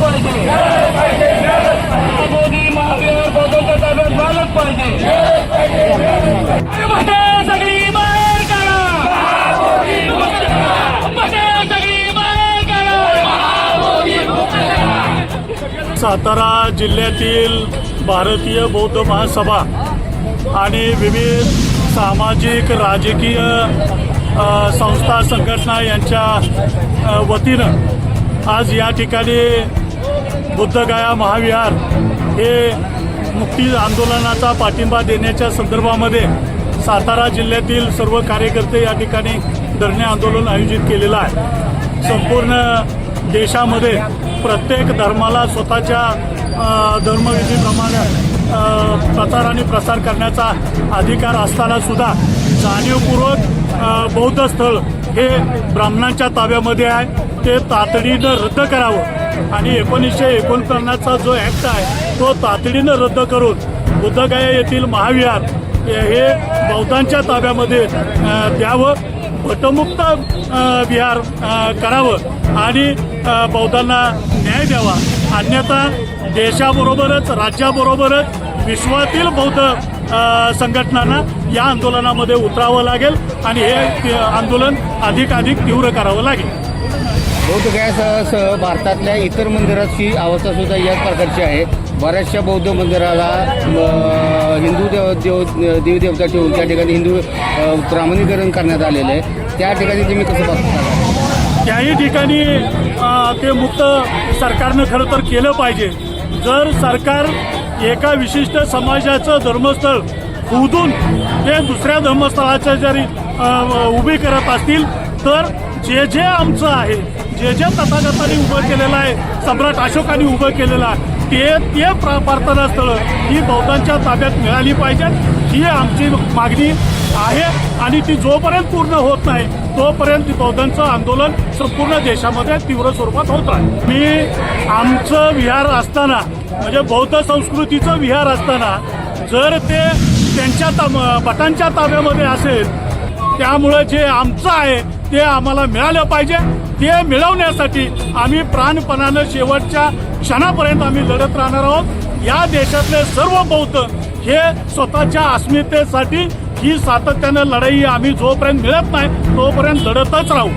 पाहिजे मोदी महावीर बदलच्या ताब्यात झालंच पाहिजे सगळी बाहेर काढा सातारा जिल्ह्यातील भारतीय बौद्ध महासभा आणि विविध सामाजिक राजकीय संस्था संघटना यांच्या वतीनं आज या ठिकाणी बुद्धगया महाविहार हे मुक्ती आंदोलनाचा पाठिंबा देण्याच्या संदर्भामध्ये सातारा जिल्ह्यातील सर्व कार्यकर्ते या ठिकाणी धरणे आंदोलन आयोजित केलेलं आहे. संपूर्ण देशामध्ये प्रत्येक धर्माला स्वतःच्या धर्मविधीप्रमाणे प्रचार आणि प्रसार करण्याचा अधिकार असताना सुद्धा जाणीवपूर्वक बौद्ध स्थळ हे ब्राह्मणांच्या ताब्यामध्ये आहे. ते तातडीनं रद्द करावं. आणि एकोणीसशे एकोणपन्नासचा जो ॲक्ट आहे तो तातडीनं रद्द करून बुद्धगया येथील महाविहार हे बौद्धांच्या ताब्यामध्ये द्यावं भटमुक्त विहार करावं आणि बौद्धांना न्याय द्यावा. अन्यथा देशाबरोबरच राज्याबरोबरच विश्वातील बौद्ध संघटनांना या आंदोलनामध्ये उतरावं लागेल आणि हे आंदोलन अधिकाधिक तीव्र करावं लागेल. बौद्ध गयासह भारतातल्या इतर मंदिराची अवस्था सुद्धा याच प्रकारची आहे. बऱ्याचशा बौद्ध मंदिराला हिंदू देव देव देवी ठेवून त्या ठिकाणी हिंदू प्रामाणीकरण करण्यात आलेलं आहे. त्या ठिकाणी तुम्ही कसं बघता? त्याही ठिकाणी ते मुक्त सरकारनं खरं तर केलं पाहिजे. जर सरकार एका विशिष्ट समाजाचं धर्मस्थळ खोदून ते दुसऱ्या धर्मस्थळाच्या जरी उभी करत असतील तर जे जे आमचं आहे जे जे तथागतांनी उभं केलेलं आहे सम्राट अशोकांनी उभं केलेलं आहे ते ते प्रा प्रार्थना स्थळं ही बौद्धांच्या ताब्यात मिळाली पाहिजेत. ही आमची मागणी आहे आणि ती जोपर्यंत पूर्ण होत नाही तोपर्यंत बौद्धांचं आंदोलन संपूर्ण देशामध्ये तीव्र स्वरूपात होत आहे मी आमचं विहार असताना म्हणजे बौद्ध संस्कृतीचं विहार असताना जर ते त्यांच्या ता भटांच्या ताब्यामध्ये असेल त्यामुळे जे आमचं आहे ते आम्हाला मिळालं पाहिजे. ते मिळवण्यासाठी आम्ही प्राणपणानं शेवटच्या क्षणापर्यंत आम्ही लढत राहणार आहोत. या देशातले सर्व बौद्ध हे स्वतःच्या अस्मितेसाठी ही सातत्यानं लढाई आम्ही जोपर्यंत मिळत नाही तोपर्यंत लढतच राहू.